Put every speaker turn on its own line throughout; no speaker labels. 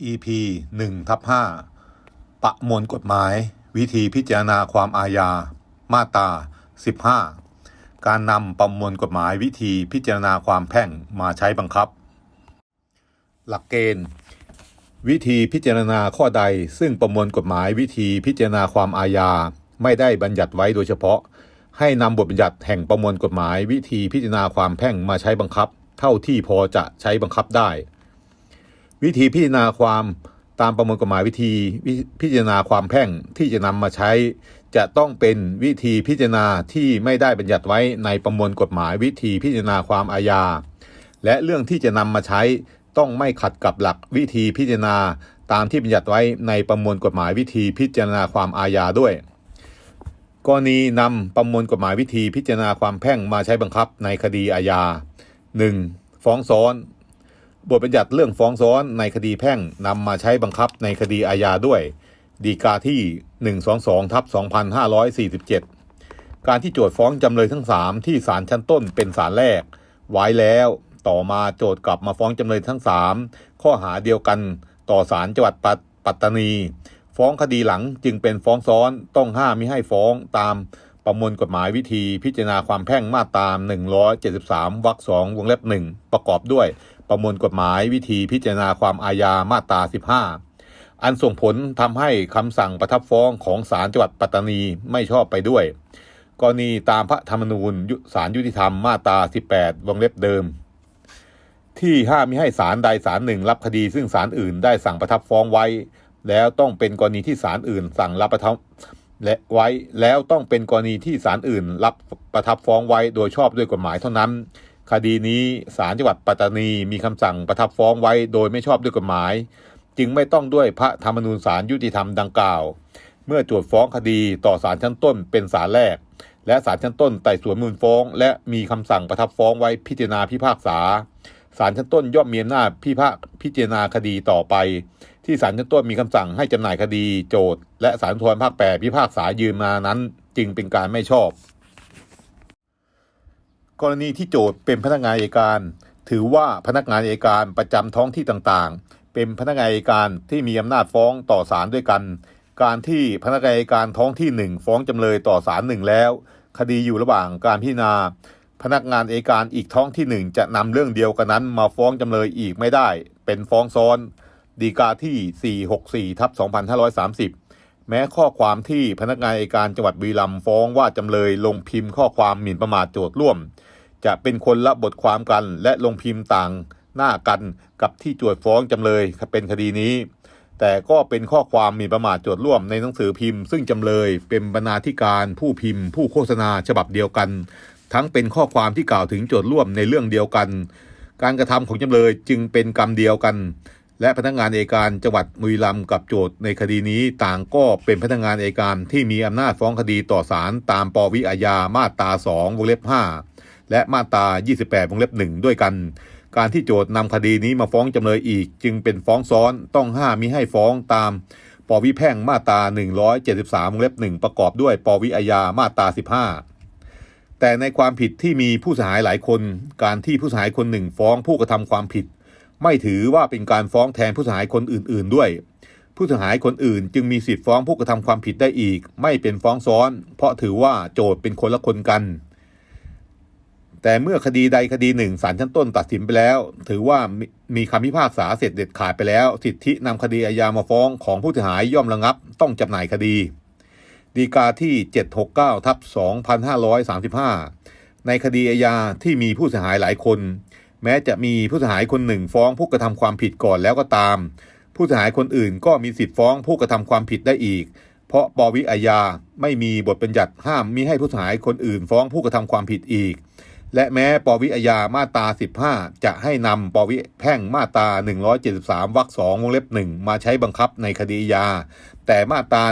EP 1ทับ5ประมวลกฎหมาย วิธีพิจารณาความอาญา มาตรา 15 การนำประมวลกฎหมายวิธีพิจารณาความแพ่งมาใช้บังคับ หลักเกณฑ์ วิธีพิจารณาข้อใดซึ่งประมวลกฎหมายวิธีพิจารณาความอาญา ไม่ได้บัญญัติไว้โดยเฉพาะ ให้นำบทบัญญัติแห่งประมวลกฎหมายวิธีพิจารณาความแพ่งมาใช้บังคับ เท่าที่พอจะใช้บังคับได้ วิธีพิจารณาความตามประมวลกฎหมายวิธีพิจารณาความแพ่งที่จะนำมาใช้ จะต้องเป็นวิธีพิจารณาที่ไม่ได้บัญญัติไว้ในประมวลกฎหมายวิธีพิจารณาความอาญา และเรื่องที่จะนำมาใช้ต้องไม่ขัดกับหลักวิธีพิจารณาตามที่บัญญัติไว้ในประมวลกฎหมายวิธีพิจารณาความอาญาด้วย กรณีนำประมวลกฎหมายวิธีพิจารณาความแพ่งมาใช้บังคับในคดีอาญา 1. ฟ้องซ้อน บทบัญญัติเรื่องฟ้องซ้อนในคดีแพ่งนำมาใช้บังคับในคดีอาญาด้วย ดีกาที่ 122ทับ2547 การที่โจทย์ฟ้องจำเลยทั้ง 3 ที่ศาลชั้นต้นเป็นศาลแรก ไว้แล้ว ต่อมาโจทย์กลับมาฟ้องจำเลยทั้ง 3 ข้อหาเดียวกันต่อศาลจังหวัดปัตปัตตานี ฟ้องคดีหลังจึงเป็นฟ้องซ้อนต้องห้ามไม่ให้ฟ้องตาม ประมวลกฎหมายวิธีพิจารณาความแพ่งมาตรา173วรรค2วงเล็บ1ประกอบด้วย ประมวลกฎหมายวิธีพิจารณาความอาญามาตรา15 อันส่งผลทำให้คำสั่งประทับฟ้องของศาลจังหวัดปัตตานีไม่ชอบไปด้วย กรณีตามพระธรรมนูญศาลยุติธรรมมาตรา18วงเล็บเดิม ที่ห้ามไม่ให้ศาลใดศาลหนึ่งรับคดีซึ่งศาลอื่นได้สั่งประทับฟ้องไว้ แล้วต้องเป็นกรณีที่ศาลอื่นสั่งรับประทับ และไว้แล้วต้องเป็นกรณีที่ศาลอื่น รับประทับฟ้องไว้โดยชอบด้วยกฎหมายเท่านั้น คดีนี้ศาลจังหวัดปัตตานีมีคำสั่งประทับฟ้องไว้โดยไม่ชอบด้วยกฎหมาย จึงไม่ต้องด้วยพระธรรมนูญศาลยุติธรรมดังกล่าว เมื่อโจทย์ฟ้องคดีต่อศาลชั้นต้นเป็นศาลแรก และศาลชั้นต้นไต่สวนมูลฟ้อง และมีคำสั่งประทับฟ้องไว้พิจารณาพิพากษาศาลชั้นต้นย่อมมีอำนาจพิพากพิจารณาคดีต่อไป ที่ศาลชั้นต้นมีคำสั่งให้จำหน่ายคดีโจทย์และศาลทธรภาคแปดพิพากษายืนมานั้น จึงเป็นการไม่ชอบ กรณีที่โจทย์เป็นพนักงานอัยการ ถือว่าพนักงานอัยการประจำท้องที่ต่างๆ เป็นพนักงานอัยการที่มีอำนาจฟ้องต่อศาลด้วยกัน การที่พนักงานอัยการท้องที่หนึ่งฟ้องจำเลยต่อศาลหนึ่งแล้ว คดีอยู่ระหว่างการพิจารณาพนักงานเอัยการอีกท้องที่หนึ่งจะนำเรื่องเดียวกันนั้นมาฟ้องจำเลยอีกไม่ได้ เป็นฟ้องซ้อน ดีกาที่ 464ทับ2530 แม้ข้อความที่พนักงานอัยการจังหวัดบุรีรัมย์ฟ้องว่าจำเลยลงพิมพ์ข้อความหมิ่นประมาทโจทย์ร่วม จะเป็นคนละบทความกันและลงพิมพ์ต่างหน้ากันกับที่โจทย์ฟ้องจำเลยเป็นคดีนี้ แต่ก็เป็นข้อความหมิ่นประมาทโจทย์ร่วมในหนังสือพิมพ์ ซึ่งจำเลยเป็นบรรณาธิการผู้พิมพ์ ผู้โฆษณาฉบับเดียวกัน ทั้งเป็นข้อความที่กล่าวถึงโจทย์ร่วมในเรื่องเดียวกัน การกระทำของจำเลยจึงเป็นกรรมเดียวกัน และพนักงานเอกการจังหวัดบุรีรัมย์กับโจทย์ในคดีนี้ต่างก็เป็นพนักงานเอกการที่มีอำนาจฟ้องคดีต่อศาลตามปวิอาญามาตรา 2 วงเล็บ 5 และมาตรา 28 วงเล็บ 1 ด้วยกัน การที่โจทย์นำคดีนี้มาฟ้องจำเลยอีก จึงเป็นฟ้องซ้อนต้องห้ามมิให้ฟ้องตามปวิแพ่งมาตรา 173 วงเล็บ 1 ประกอบด้วยปวิอาญามาตรา 15แต่ในความผิดที่มีผู้เสียหายหลายคน การที่ผู้เสียหายคนหนึ่งฟ้องผู้กระทำความผิด ไม่ถือว่าเป็นการฟ้องแทนผู้เสียหายคนอื่น ๆ ด้วย ผู้เสียหายคนอื่น จึงมีสิทธิ์ฟ้องผู้กระทำความผิดได้อีก ไม่เป็นฟ้องซ้อน เพราะถือว่าโจทย์เป็นคนละคนกัน แต่เมื่อคดีใดคดีหนึ่งศาลชั้นต้นตัดสินไปแล้ว ถือว่ามมีคำพิพากษาเสร็จเด็ดขาดไปแล้ว สิทธินำคดีอาญามาฟ้องของผู้เสียหายย่อมระงับ ต้องจำหน่ายคดีดีกาที่ 769ทับ2535 ในคดีอาญาที่มีผู้เสียหายหลายคน แม้จะมีผู้เสียหายคนหนึ่งฟ้องผู้กระทำความผิดก่อนแล้วก็ตาม ผู้เสียหายคนอื่นก็มีสิทธิ์ฟ้องผู้กระทำความผิดได้อีก เพราะปวิอาญาไม่มีบทบัญญัติห้ามมิให้ผู้เสียหายคนอื่นฟ้องผู้กระทำความผิดอีก และแม้ปวิอาญามาตรา 15 จะให้นำปวิแพ่งมาตรา 173วรรค2วงเล็บ1มาใช้บังคับในคดีอาแต่มาตรา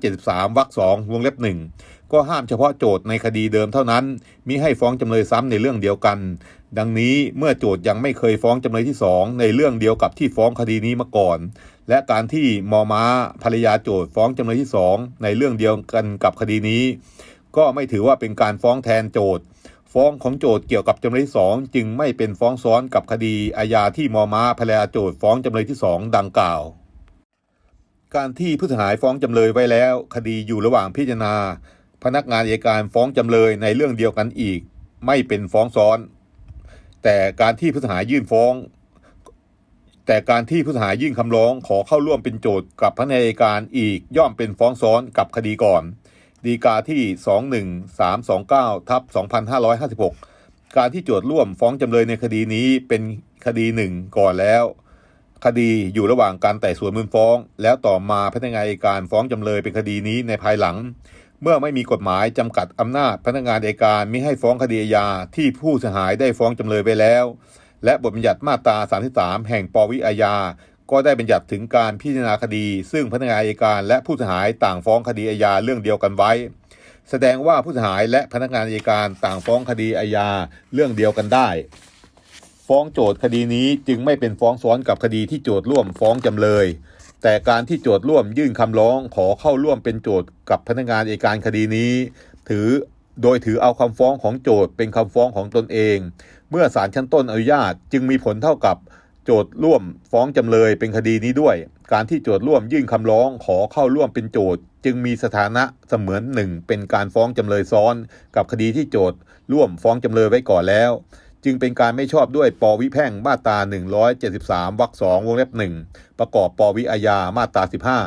173วรรค2วงเล็บ1 ก็ห้ามเฉพาะโจทย์ในคดีเดิมเท่านั้นมิให้ฟ้องจำเลยซ้ำในเรื่องเดียวกัน ดังนี้เมื่อโจทย์ยังไม่เคยฟ้องจำเลยที่2ในเรื่องเดียวกับที่ฟ้องคดีนี้มาก่อน และการที่มอม้าภรรยาโจทย์ฟ้องจำเลยที่2ในเรื่องเดียวกันกับคดีนี้ ก็ไม่ถือว่าเป็นการฟ้องแทนโจทย์ฟ้องของโจทก์เกี่ยวกับจำเลยที่สองจึงไม่เป็นฟ้องซ้อนกับคดีอาญาที่มอม้าภรรยาโจทก์ฟ้องจำเลยที่สองดังกล่าว การที่ผู้เสียหายฟ้องจำเลยไว้แล้ว คดีอยู่ระหว่างพิจารณา พนักงานอัยการฟ้องจำเลยในเรื่องเดียวกันอีก ไม่เป็นฟ้องซ้อน แต่การที่ผู้เสียหายยื่นฟ้อง แต่การที่ผู้เสียหายยื่นคำร้องขอเข้าร่วมเป็นโจทก์กับพนักงานอัยการอีกย่อมเป็นฟ้องซ้อนกับคดีก่อน ดีกาที่ 21329ทับ2556 การที่โจทย์ร่วมฟ้องจำเลยในคดีนี้เป็นคดีหนึ่งก่อนแล้วคดีอยู่ระหว่างการไต่สวนมูลฟ้อง แล้วต่อมาพนักงานอัยการฟ้องจำเลยเป็นคดีนี้ในภายหลัง เมื่อไม่มีกฎหมายจำกัดอำนาจพนักงานอัยการไม่ให้ฟ้องคดีอาญาที่ผู้เสียหายได้ฟ้องจำเลยไปแล้ว และบทบัญญัติมาตรา 33 แห่งปวิอาญาก็ได้บัญญัติถึงการพิจารณาคดี ซึ่งพนักงานอัยการและผู้เสียหายต่างฟ้องคดีอาญาเรื่องเดียวกันไว้ แสดงว่าผู้เสียหายและพนักงานอัยการต่างฟ้องคดีอาญาเรื่องเดียวกันได้ ฟ้องโจทย์คดีนี้จึงไม่เป็นฟ้องซ้อนกับคดีที่โจทย์ร่วมฟ้องจำเลย แต่การที่โจทย์ร่วมยื่นคำร้องขอเข้าร่วมเป็นโจทย์กับพนักงานอัยการคดีนี้ ถือโดยถือเอาคำฟ้องของโจทย์เป็นคำฟ้องของตนเอง เมื่อศาลชั้นต้นอนุญาตจึงมีผลเท่ากับโจทย์ร่วมฟ้องจำเลยเป็นคดีนี้ด้วย การที่โจทย์ร่วมยื่นคำร้องขอเข้าร่วมเป็นโจทย์ จึงมีสถานะเสมือนหนึ่งเป็นการฟ้องจำเลยซ้อน กับคดีที่โจทย์ร่วมฟ้องจำเลยไว้ก่อนแล้ว จึงเป็นการไม่ชอบด้วยปวิแพ่งมาตรา 173วรรคสองวงเล็บหนึ่งประกอบปวิอาญามาตรา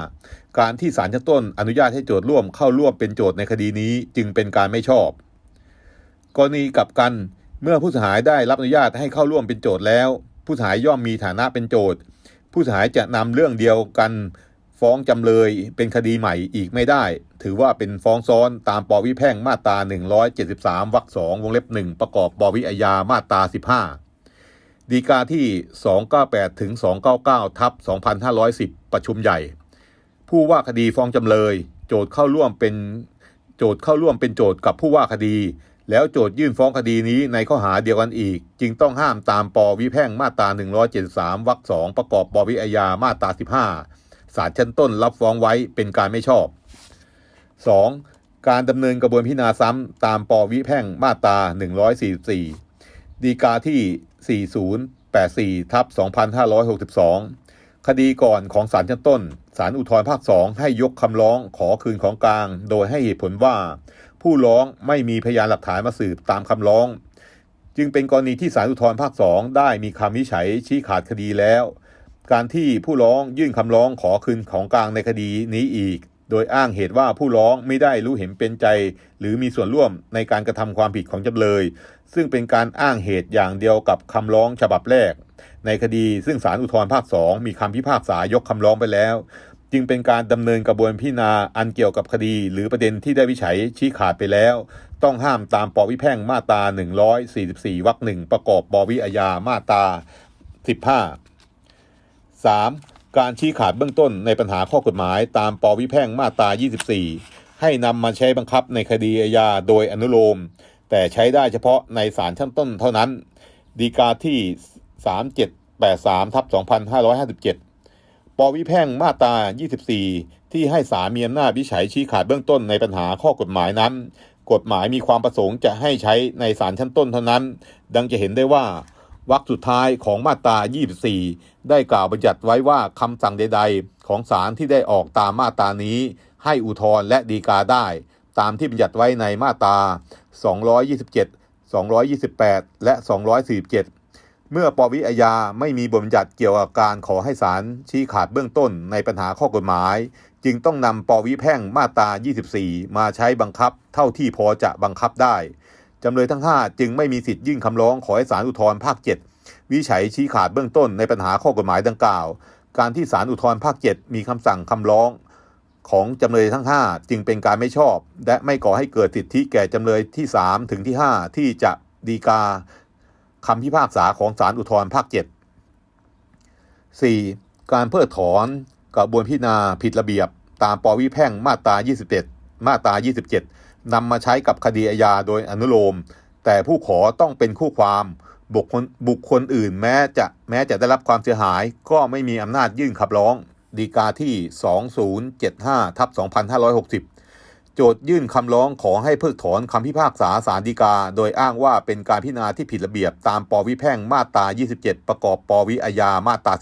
15 การที่ศาลชั้นต้นอนุญาตให้โจทย์ร่วมเข้าร่วมเป็นโจทย์ในคดีนี้ จึงเป็นการไม่ชอบ กรณีกับกันเมื่อผู้เสียหายได้รับอนุญาตให้เข้าร่วมเป็นโจทย์แล้ว ผู้เสียหายย่อมมีฐานะเป็นโจทย์ ผู้เสียหายจะนำเรื่องเดียวกัน ฟ้องจำเลยเป็นคดีใหม่อีกไม่ได้ ถือว่าเป็นฟ้องซ้อนตามปวิแพ่งมาตรา 173 วรรคสองวงเล็บหนึ่งประกอบปวิอาญามาตรา 15 ดีกาที่ 298 ถึง 299 ทับ 2510 ประชุมใหญ่ ผู้ว่าคดีฟ้องจำเลย โจทย์เข้าร่วมเป็นโจทย์เข้าร่วมเป็นโจทย์กับผู้ว่าคดี แล้วโจทย์ยื่นฟ้องคดีนี้ในข้อหาเดียวกันอีก จึงต้องห้ามตามปวิแพ่งมาตรา 173 วรรคสองประกอบปวิอาญามาตรา 15 ศาลชั้นต้นรับฟ้องไว้เป็นการไม่ชอบ 2. การดำเนินกระบวนพิจารณาซ้ำตามปวิแพ่งมาตรา 144 ดีกาที่ 4084ทับ2562 คดีก่อนของศาลชั้นต้นศาลอุทธรภาค2ให้ยกคำร้องขอคืนของกลาง โดยให้เหตุผลว่า ผู้ร้องไม่มีพยานหลักฐานมาสืบตามคำร้อง จึงเป็นกรณีที่ศาลอุทธรภาค2ได้มีคำวิจัยชี้ขาดคดีแล้ว การที่ผู้ร้องยื่นคำร้องขอคืนของกลางในคดีนี้อีก โดยอ้างเหตุว่าผู้ร้องไม่ได้รู้เห็นเป็นใจ หรือมีส่วนร่วมในการกระทำความผิดของจำเลย ซึ่งเป็นการอ้างเหตุอย่างเดียวกับคำร้องฉบับแรก ในคดีซึ่งศาลอุทธรภาค2มีคำพิพากษายกคำร้องไปแล้ว จึงเป็นการดำเนินกระบวนพิจารณาอันเกี่ยวกับคดี หรือประเด็นที่ได้วิจัยชี้ขาดไปแล้ว ต้องห้ามตามปวิแพ่งมาตรา144วรรคหนึ่งประกอบปวิอาญามาตรา15 3. การชี้ขาดเบื้องต้นในปัญหาข้อกฎหมายตามปวิแพ่งมาตรา 24 ให้นำมาใช้บังคับในคดีอาญาโดยอนุโลม แต่ใช้ได้เฉพาะในศาลชั้นต้นเท่านั้น ดีกาที่ 3783ทับ2557 ปวิแพ่งมาตรา 24 ที่ให้ศาลมีอำนาจวิจัยชี้ขาดเบื้องต้นในปัญหาข้อกฎหมายนั้น กฎหมายมีความประสงค์จะให้ใช้ในศาลชั้นต้นเท่านั้น ดังจะเห็นได้ว่า วรรคสุดท้ายของมาตรา 24 ได้กล่าวบัญญัติไว้ว่าคำสั่งใด ๆ ของศาลที่ได้ออกตามมาตรานี้ ให้อุทธรณ์และดีกาได้ ตามที่บัญญัติไว้ในมาตรา 227 228 และ 247 เมื่อปวิอาญาไม่มีบทบัญญัติเกี่ยวกับการขอให้ศาลชี้ขาดเบื้องต้นในปัญหาข้อกฎหมาย จึงต้องนำปวิแพ่งมาตรา 24 มาใช้บังคับเท่าที่พอจะบังคับได้ จำเลยทั้ง 5 จึงไม่มีสิทธิ์ยื่นคำร้องขอให้ศาลอุทธรภาค 7 วิจัยชี้ขาดเบื้องต้นในปัญหาข้อกฎหมายดังกล่าว การที่ศาลอุทธรภาค 7 มีคำสั่งคำร้องของจำเลยทั้ง 5 จึงเป็นการไม่ชอบ และไม่ก่อให้เกิดสิทธิแก่จำเลยที่ 3 ถึงที่ 5 ที่จะดีกาคำพิพากษาของศาลอุทธรภาค 7 4. การเพิกถอนกระบวนพิจารณาผิดระเบียบ ตามปวิแพ่งมาตรา27มาตรา 27 นำมาใช้กับคดีอาญาโดยอนุโลม แต่ผู้ขอต้องเป็นคู่ความบุคคลบุคคลอื่นแม้จะแม้จะได้รับความเสียหาย ก็ไม่มีอำนาจยื่นขับร้องดีกาที่ 2075ทับ2560 โจทยื่นคำร้องขอให้เพิกถอนคำพิพากษาศาลฎีกา โดยอ้างว่าเป็นการพิจารณาที่ผิดระเบียบตามปวิแพ่งมาตรา 27 ประกอบปวิอาญามาตรา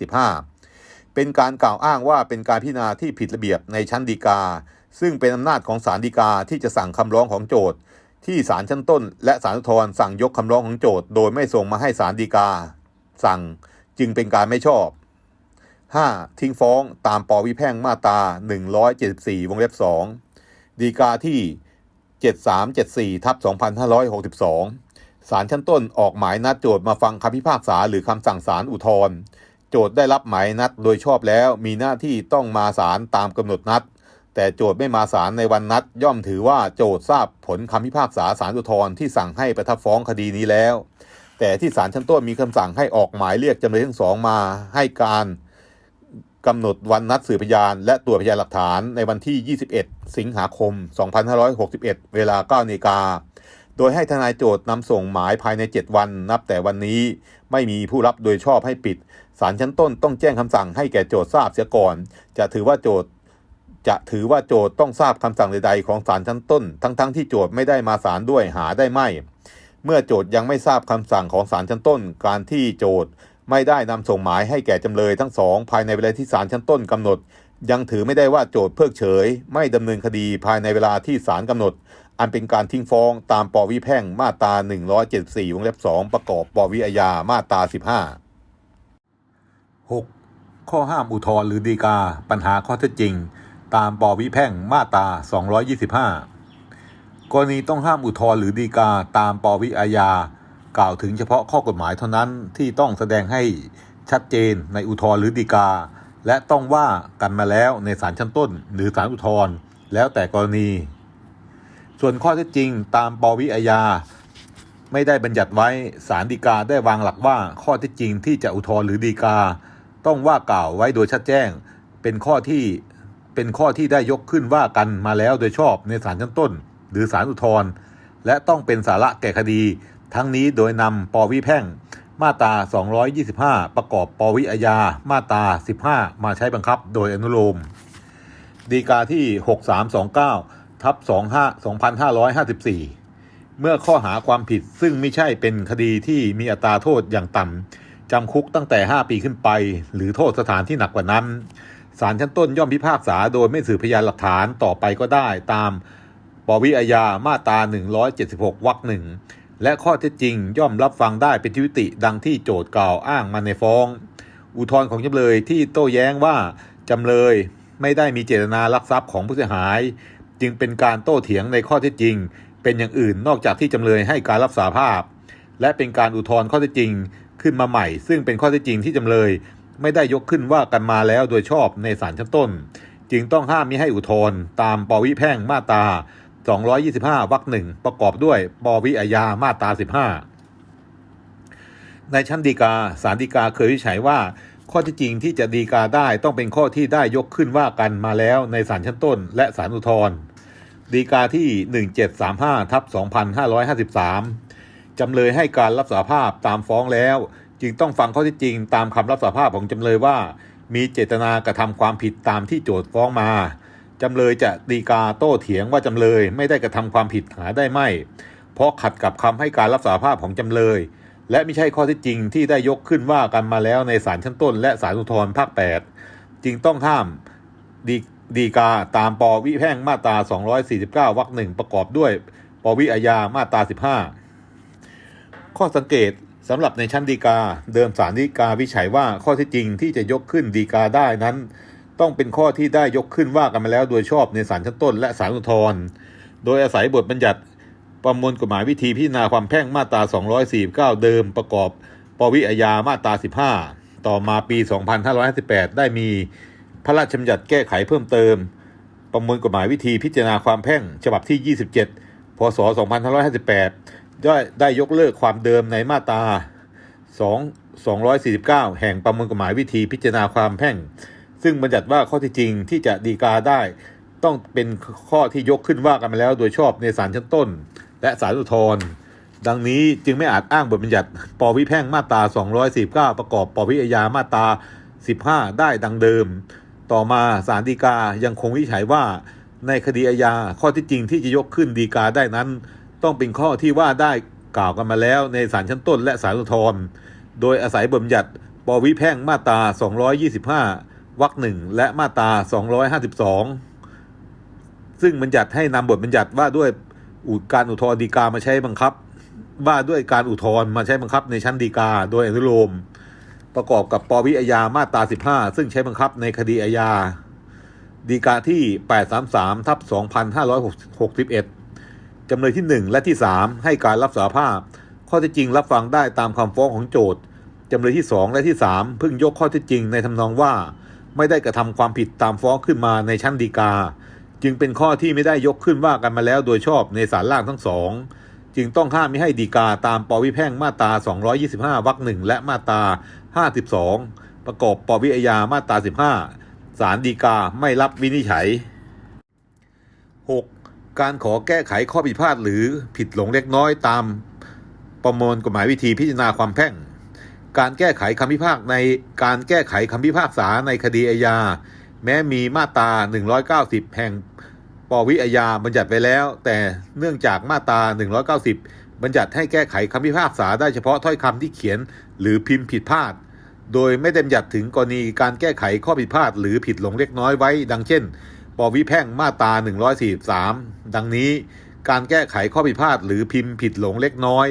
15 เป็นการกล่าวอ้างว่าเป็นการพิจารณาที่ผิดระเบียบในชั้นฎีกา ซึ่งเป็นอำนาจของศาลฎีกาที่จะสั่งคำร้องของโจทย์ ที่ศาลชั้นต้น และศาลอุทธรณ์สั่งยกคำร้องของโจทย์ โดยไม่ส่งมาให้ศาลฎีกา สั่งจึงเป็นการไม่ชอบ 5. ทิ้งฟ้องตามปวิแพ่งมาตรา 174 วงเล็บ2ฎีกาที่ 7374 ทับ 2562 ศาลชั้นต้นออกหมายนัดโจทย์มาฟังคำพิพากษาหรือคำสั่งศาลอุทธรณ์โจทย์ได้รับหมายนัดโดยชอบแล้วมีหน้าที่ต้องมาศาลตามกำหนดนัด แต่โจทย์ไม่มาศาลในวันนัด ย่อมถือว่าโจทย์ทราบผลคำพิพากษาศาลอุทธรณ์ที่สั่งให้ประทับฟ้องคดีนี้แล้ว แต่ที่ศาลชั้นต้นมีคำสั่งให้ออกหมายเรียกจำเลยทั้งสองมาให้การกำหนดวันนัดสืบพยาน และตรวจพยานหลักฐานในวันที่ 21 สิงหาคม 2561 เวลา9นาฬิกา โดยให้ทนายโจทย์นำส่งหมายภายใน 7 วัน นับแต่วันนี้ไม่มีผู้รับโดยชอบให้ปิดศาลชั้นต้นต้องแจ้งคำสั่งให้แก่โจทย์ทราบเสียก่อน จะถือว่าโจทย์ จะถือว่าโจทย์ต้องทราบคำสั่งใดๆของศาลชั้นต้น ทั้งๆทที่โจทย์ไม่ได้มาศาลด้วยหาได้ไม่ เมื่อโจทย์ยังไม่ทราบคำสั่งของศาลชั้นต้น การที่โจทย์ไม่ได้นำส่งหมายให้แก่จำเลยทั้งสอง ภายในเวลาที่ศาลชั้นต้นกำหนด ยังถือไม่ได้ว่าโจทย์เพิกเฉย ไม่ดำเนินคดีภายในเวลาที่ศาลกำหนด อันเป็นการทิ้งฟ้องตามปวิแพ่งมาตรา 174 วงเล็บ 2 ประกอบปวิอาญามาตรา 15 6. ข้อห้ามอุทธรณ์หรือฎีกา ปัญหาข้อเท็จจริง ตามปวิแพ่งมาตรา225 กรณีต้องห้ามอุทธรณ์หรือฎีกาตามปวิอาญากล่าวถึงเฉพาะข้อกฎหมายเท่านั้นที่ต้องแสดงให้ชัดเจนในอุทธรณ์หรือฎีกา และต้องว่ากันมาแล้วในศาลชั้นต้น หรือศาลอุทธรณ์แล้วแต่กรณี ส่วนข้อเท็จจริงตามปวิอาญาไม่ได้บัญญัติไว้ศาลฎีกาได้วางหลักว่าข้อเท็จจริงที่จะอุทธรณ์หรือฎีกา ต้องว่ากล่าวไว้โดยชัดแจ้ง เป็นข้อที่ เป็นข้อที่ได้ยกขึ้นว่ากันมาแล้วโดยชอบในศาลชั้นต้น หรือศาลอุทธรณ์และต้องเป็นสาระแก่คดี ทั้งนี้โดยนำปวิแพ่ง มาตรา 225 ประกอบปวิอาญามาตรา 15 มาใช้บังคับโดยอนุโลมดีกาที่ 6329 ทับ25 2554เมื่อข้อหาความผิดซึ่งไม่ใช่เป็นคดีที่มีอัตราโทษอย่างต่ำจำคุกตั้งแต่ 5 ปีขึ้นไป หรือโทษสถานที่หนักกว่านั้น ศาลชั้นต้นย่อมพิพากษาโดยไม่สืบพยานหลักฐานต่อไปก็ได้ตามปวิอาญามาตรา 176 วรรคหนึ่ง และข้อเท็จจริงย่อมรับฟังได้เป็นที่ยุติดังที่โจทก์กล่าวอ้างมาในฟ้อง อุทธรณ์ของจำเลยที่โต้แย้งว่าจำเลยไม่ได้มีเจตนาลักทรัพย์ของผู้เสียหาย จึงเป็นการโต้เถียงในข้อเท็จจริง เป็นอย่างอื่นนอกจากที่จำเลยให้การรับสาภาพ และเป็นการอุทธรณ์ข้อเท็จจริงขึ้นมาใหม่ ซึ่งเป็นข้อเท็จจริงที่จำเลย ไม่ได้ยกขึ้นว่ากันมาแล้วโดยชอบในศาลชั้นต้น จึงต้องห้ามมิให้อุทธรณ์ตามปวิแพ่งมาตรา 225 วรรคหนึ่งประกอบด้วยปวิอาญามาตรา 15 ในชั้นฎีกาศาลฎีกาเคยวิจัยว่า ข้อที่จริงที่จะฎีกาได้ต้องเป็นข้อที่ได้ยกขึ้นว่ากันมาแล้วในศาลชั้นต้น และศาลอุทธรณ์ฎีกาที่ 1735ทับ2553จำเลยให้การรับสารภาพตามฟ้องแล้ว จึงต้องฟังข้อที่จริงตามคำรับสารภาพของจำเลยว่า มีเจตนากระทำความผิดตามที่โจทก์ฟ้องมาจำเลยจะดีกาโต้เถียงว่าจำเลยไม่ได้กระทำความผิดหาได้ไม่ เพราะขัดกับคำให้การรับสารภาพของจำเลย และไม่ใช่ข้อเที่จริงที่ได้ยกขึ้นว่ากันมาแล้วในศาลชั้นต้น และศาลอุทธรณ์ภาค 8 จึงต้องห้ามดีดีกาตามปวิแพ่งมาตรา 249 วรรคหนึ่งประกอบด้วย ปวิอาญามาตรา 15 ข้อสังเกต สำหรับในชั้นดีกา เดิมศาลฎีกาวิจัยว่าข้อที่จริงที่จะยกขึ้นดีกาได้นั้น ต้องเป็นข้อที่ได้ยกขึ้นว่ากันมาแล้วโดยชอบในศาลชั้นต้นและศาลอุทธรณ์โดยอาศัยบทบัญญัติประมวลกฎหมายวิธีพิจารณาความแพ่งมาตรา 249 เดิมประกอบปวิอาญามาตรา 15 ต่อมาปี 2558 ได้มีพระราชบัญญัติแก้ไขเพิ่มเติม ประมวลกฎหมายวิธีพิจารณาความแพ่งฉบับที่ 27 พศ 2558 ได้ได้ยกเลิกความเดิมในมาตรา2 249 แห่งประมวลกฎหมายวิธีพิจารณาความแพ่ง ซึ่งบัญญัติว่าข้อที่จริงที่จะดีกาได้ ต้องเป็นข้อที่ยกขึ้นว่ากันมาแล้ว โดยชอบในศาลชั้นต้น และศาลอุทธรณ์ดังนี้จึงไม่อาจอ้างบทบัญญัติปวิแพ่งมาตรา249 ประกอบปวิอาญามาตรา15 ได้ดังเดิม ต่อมาศาลฎีกายังคงวิจัยว่า ในคดีอาญาข้อที่จริงที่จะยกขึ้นดีกาได้นั้น ต้องเป็นข้อที่ว่าได้กล่าวกันมาแล้วในศาลชั้นต้นและศาลอุทธรณ์โดยอาศัยบัญญัติปวิแพ่งมาตรา 225 วรรคหนึ่งและมาตรา 252 ซึ่งบัญญัติให้นำบทบัญญัติว่าด้วยอุการอุทธรณ์ฎีกามาใช้บังคับ ว่าด้วยการอุทธรณ์มาใช้บังคับในชั้นฎีกา โดยอนุโลม ประกอบกับปวิอาญามาตรา 15 ซึ่งใช้บังคับในคดีอาญาฎีกาที่ 833ทับ2561 จำเลยที่ 1 และที่ 3 ให้การรับสารภาพ ข้อเท็จจริงรับฟังได้ตามคำฟ้องของโจทย์จำเลยที่ 2 และที่ 3 เพิ่งยกข้อเท็จจริงในทำนองว่า ไม่ได้กระทำความผิดตามฟ้องขึ้นมาในชั้นฎีกา จึงเป็นข้อที่ไม่ได้ยกขึ้นว่ากันมาแล้วโดยชอบในศาลล่างทั้งสองจึงต้องห้ามไม่ให้ฎีกาตามปวิแพ่งมาตรา 225 วรรคหนึ่งและมาตรา 52 ประกอบปวิอาญามาตรา 15 ศาลฎีกาไม่รับวินิจฉัย 6. การขอแก้ไขข้อผิดพลาดหรือผิดหลงเล็กน้อยตามประมวลกฎหมายวิธีพิจารณาความแพ่ง การแก้ไขคำพิพากษาในการแก้ไขคำพิพากษาในคดีอาญา แม้มีมาตรา 190 แห่งปวิอาญาบัญญัติไว้แล้ว แต่เนื่องจากมาตรา 190 บัญญัติให้แก้ไขคำพิพากษาได้เฉพาะถ้อยคำที่เขียนหรือพิมพ์ผิดพลาด โดยไม่ได้บัญญัติถึงกรณีการแก้ไขข้อผิดพลาดหรือผิดหลงเล็กน้อยไว้ ดังเช่น ปวิแพ่งมาตรา143 ดังนี้การแก้ไขข้อผิดพลาดหรือพิมพ์ผิดหลงเล็กน้อย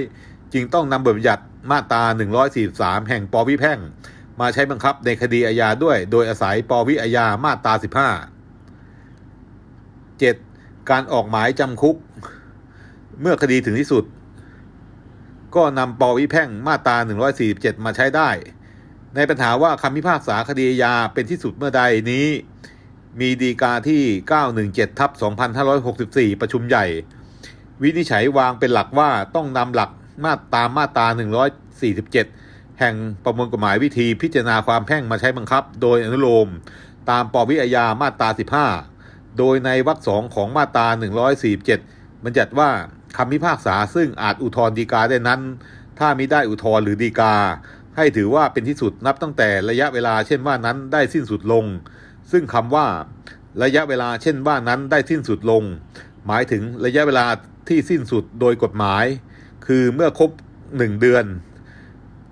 จึงต้องนำบทบัญญัติมาตรา143 แห่งปวิแพ่ง มาใช้บังคับในคดีอาญาด้วย โดยอาศัยปวิอาญามาตรา15 7. การออกหมายจำคุก เมื่อคดีถึงที่สุด ก็นำปวิแพ่งมาตรา147 มาใช้ได้ ในปัญหาว่าคำพิพากษาคดีอาญาเป็นที่สุดเมื่อใดนี้ มีดีกาที่ 917ทับ2564 ประชุมใหญ่ วินิจฉัยวางเป็นหลักว่าต้องนำหลักมาตามมาตรา 147 แห่งประมวลกฎหมายวิธีพิจารณาความแพ่งมาใช้บังคับ โดยอนุโลม ตามปวิอาญามาตรา 15 โดยในวรรคสองของมาตรา 147 บัญญัติว่าคำพิพากษาซึ่งอาจอุทธรณ์ฎีกาได้นั้น ถ้ามิได้อุทธรณ์หรือฎีกา ให้ถือว่าเป็นที่สุดนับตั้งแต่ระยะเวลาเช่นว่านั้นได้สิ้นสุดลง ซึ่งคำว่า ระยะเวลาเช่นว่านั้นได้สิ้นสุดลง หมายถึงระยะเวลาที่สิ้นสุดโดยกฎหมาย คือเมื่อครบหนึ่งเดือน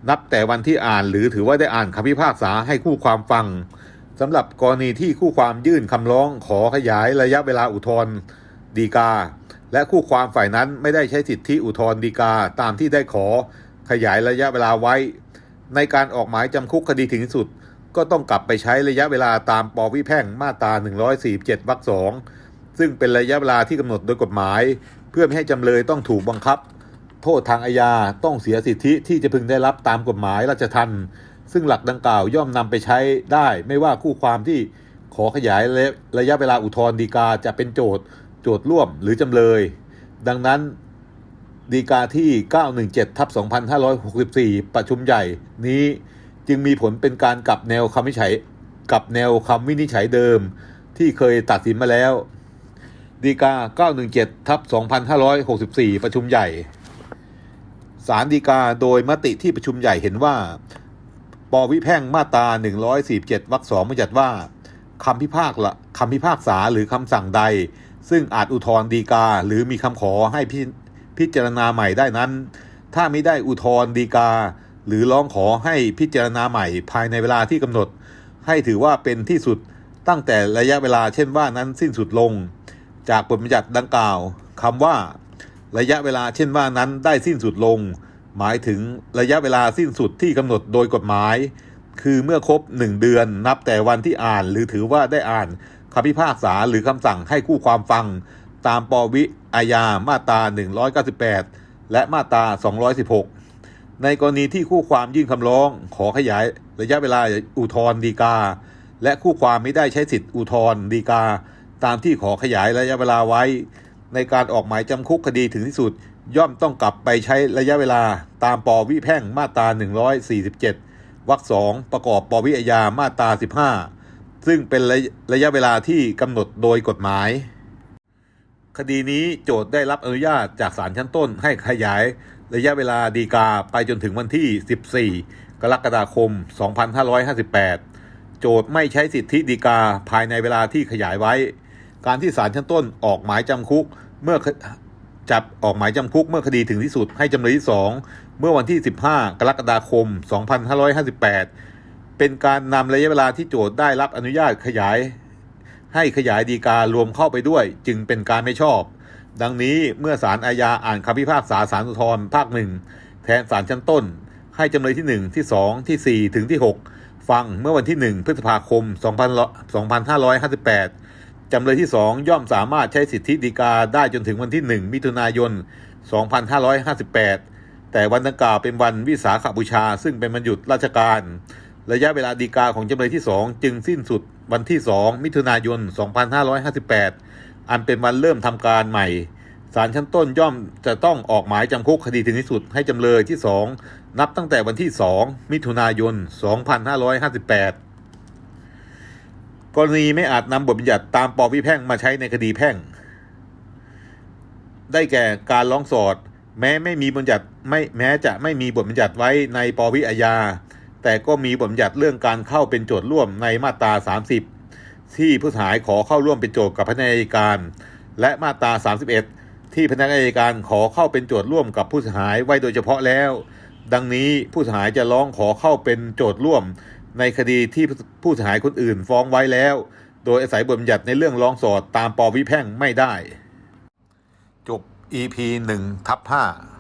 นับแต่วันที่อ่านหรือถือว่าได้อ่านคำพิพากษาให้คู่ความฟังสำหรับกรณีที่คู่ความยื่นคำร้องขอขยายระยะเวลาอุทธรณ์ฎีกา และคู่ความฝ่ายนั้นไม่ได้ใช้สิทธิอุทธรณ์ฎีกาตามที่ได้ขอขยายระยะเวลาไว้ ในการออกหมายจำคุกคดีถึงสุด ก็ต้องกลับไปใช้ระยะเวลาตามปวิแพ่งมาตรา 147วรรคสองซึ่งเป็นระยะเวลาที่กำหนดโดยกฎหมาย เพื่อไม่ให้จำเลยต้องถูกบังคับ โทษทางอาญาต้องเสียสิทธิที่จะพึงได้รับตามกฎหมายราชทัณฑ์ซึ่งหลักดังกล่าวย่อมนำไปใช้ได้ ไม่ว่าคู่ความที่ขอขยายระยะเวลาอุทธรณ์ฎีกาจะเป็นโจทย์โจทย์ร่วมหรือจำเลย ดังนั้นฎีกาที่ 917ทับ2564 ประชุมใหญ่นี้ จึงมีผลเป็นการกลับแนวคำวินิจฉัยกับแนวคำวินิจฉัยเดิม ที่เคยตัดสินมาแล้วฎีกา 917ทับ2564 ประชุมใหญ่ศาลฎีกาโดยมติที่ประชุมใหญ่เห็นว่า ปวิแพ่งมาตรา 147วรรคสองบัญญัติว่าคำพิพากละคำพิพากษาหรือคำสั่งใด ซึ่งอาจอุทธรณ์ฎีกา หรือมีคำขอให้พิพจารณาใหม่ได้นั้น ถ้าไม่ได้อุทธรณ์ฎีกา หรือร้องขอให้พิจารณาใหม่ภายในเวลาที่กำหนด ให้ถือว่าเป็นที่สุดตั้งแต่ระยะเวลาเช่นว่านั้นสิ้นสุดลง จากบทบัญญัติดังกล่าวคำว่า ระยะเวลาเช่นว่านั้นได้สิ้นสุดลง หมายถึงระยะเวลาสิ้นสุดที่กำหนดโดยกฎหมาย คือเมื่อครบ1เดือนนับแต่วันที่อ่านหรือถือว่าได้อ่านคำพิพากษาหรือคำสั่งให้คู่ความฟัง ตามปวิอาญามาตรา 198 และมาตรา 216 ในกรณีที่คู่ความยื่นคำร้อง ขอขยายระยะเวลาอุทธรณ์ฎีกา และคู่ความไม่ได้ใช้สิทธิอุทธรณ์ฎีกา ตามที่ขอขยายระยะเวลาไว้ ในการออกหมายจำคุกคดีถึงที่สุด ย่อมต้องกลับไปใช้ระยะเวลาตามปวิแพ่งมาตรา 147วรรคสองประกอบปวิอาญามาตรา 15 ซึ่งเป็นระระยะเวลาที่กำหนดโดยกฎหมาย คดีนี้โจทย์ได้รับอนุญาตจากศาลชั้นต้นให้ขยาย ระยะเวลาดีกาไปจนถึงวันที่ 14 กรกฎาคม 2558 โจทย์ไม่ใช้สิทธิดีกาภายในเวลาที่ขยายไว้ การที่ศาลชั้นต้นออกหมายจำคุกเมื่อจับออกหมายจำคุกเมื่อคดีถึงที่สุดให้จำเลยที่ 2 เมื่อวันที่ 15 กรกฎาคม 2558 เป็นการนำระยะเวลาที่โจทย์ได้รับอนุญาตขยาย ให้ขยายดีการรวมเข้าไปด้วย จึงเป็นการไม่ชอบ ดังนี้เมื่อศาลอาญาอ่านคำพิพากษาศาลอุทธรภาคหนึ่งแทนศาลชั้นต้น ให้จำเลยที่ 1 ที่ 2 ที่ 4 ถึงที่ 6 ฟังเมื่อวันที่ 1 พฤษภาคม 2558 จำเลยที่ 2 ย่อมสามารถใช้สิทธิดีกาได้จนถึงวันที่ 1 มิถุนายน 2558 แต่วันดังกล่าวเป็นวันวิสาขบูชา ซึ่งเป็นวันหยุดราชการ ระยะเวลาดีกาของจำเลยที่ 2 จึงสิ้นสุดวันที่ 2 มิถุนายน 2558 อันเป็นวันเริ่มทำการใหม่ศาลชั้นต้นย่อมจะต้องออกหมายจำคุกคดีถึงที่สุดให้จำเลยที่ 2 นับตั้งแต่วันที่ 2 มิถุนายน 2558 กรณีไม่อาจนำบทบัญญัติตามปวิแพ่งมาใช้ในคดีแพ่ง ได้แก่การร้องสอด แม้ไม่มีบทบัญญัติไม่แม้จะไม่มีบทบัญญัติไว้ในปวิอาญา แต่ก็มีบทบัญญัติเรื่องการเข้าเป็นโจทย์ร่วมในมาตรา 30 ที่ผู้เสียหายขอเข้าร่วมเป็นโจทย์กับพนักงานอัยการ และมาตรา 31 ที่พนักงานอัยการขอเข้าเป็นโจทย์ร่วมกับผู้เสียหายไว้โดยเฉพาะแล้ว ดังนี้ผู้เสียหายจะร้องขอเข้าเป็นโจทย์ร่วม ในคดีที่ผู้เสียหายคนอื่นฟ้องไว้แล้ว โดยอาศัยบทบัญญัติในเรื่องร้องสอดตามปวิแพ่งไม่ได้ จบ EP 1ทับ5